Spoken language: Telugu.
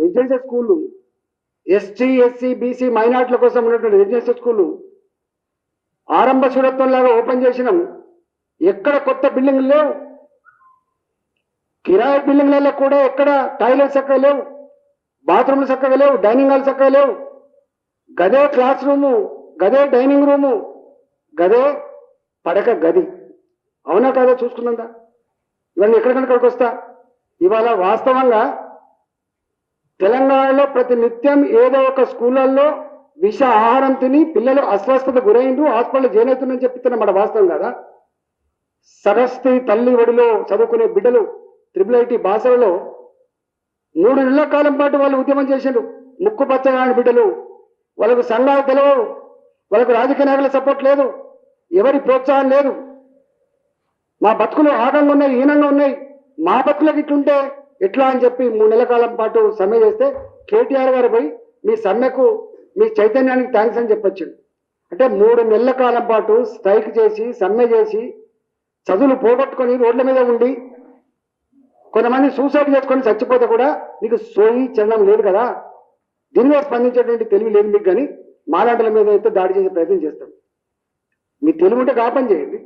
రెసిడెన్షియల్ స్కూళ్ళు ఎస్టీ ఎస్సీ బీసీ మైనార్టీల కోసం ఉన్నటువంటి రెసిడెన్షియల్ స్కూళ్ళు ఆరంభ శూరత్వం లాగా ఓపెన్ చేసినాం. ఎక్కడ కొత్త బిల్డింగ్లు లేవు. కిరాయి బిల్డింగ్లలో కూడా ఎక్కడ టాయిలెట్స్ చక్కగా లేవు. బాత్రూమ్లు చక్కగా లేవు. డైనింగ్ హాల్ చక్కగా లేవు. గదే క్లాస్ రూము గదే డైనింగ్ రూము గదే పడక గది. అవునా కాదా? చూసుకున్నందా ఇవన్నీ ఎక్కడికక్కడికి వస్తా. ఇవాళ వాస్తవంగా తెలంగాణలో ప్రతి నిత్యం ఏదో ఒక స్కూళ్ళల్లో విష ఆహారం తిని పిల్లలు అస్వస్థత గురైండు హాస్పిటల్ జాయిన్ అవుతుందని చెప్తున్న మన వాస్తవం కదా? సరస్వతి తల్లి ఒడిలో చదువుకునే బిడ్డలు త్రిబుల్ ఐటీ భాషలలో మూడు నెలల కాలం పాటు వాళ్ళు ఉద్యమం చేసిండ్రు. ముక్కు పచ్చగాని బిడ్డలు. వాళ్ళకు సంఘాలు తెలవవు. వాళ్ళకు రాజకీయ నాయకుల సపోర్ట్ లేదు. ఎవరి ప్రోత్సాహం లేదు. మా బతుకులు ఆగంగా ఉన్నాయి హీనంగా ఉన్నాయి. మా బతుకులకు ఇట్లుంటే ఎట్లా అని చెప్పి మూడు నెలల కాలం పాటు సమ్మె చేస్తే కేటీఆర్ గారు పోయి మీ సమ్మెకు మీ చైతన్యానికి థ్యాంక్స్ అని చెప్పొచ్చు. అంటే మూడు నెలల కాలం పాటు స్ట్రైక్ చేసి సమ్మె చేసి చదువులు పోగొట్టుకొని రోడ్ల మీద ఉండి కొంతమంది సూసైడ్ చేసుకొని చచ్చిపోతే కూడా మీకు సోయి చలనం లేదు కదా. దీని మీద స్పందించేటువంటి తెలివి లేదు మీకు కానీ మాలాంటల మీద అయితే దాడి చేసే ప్రయత్నం చేస్తాం. మీ తెలివి ఉంటే కాపని చేయండి.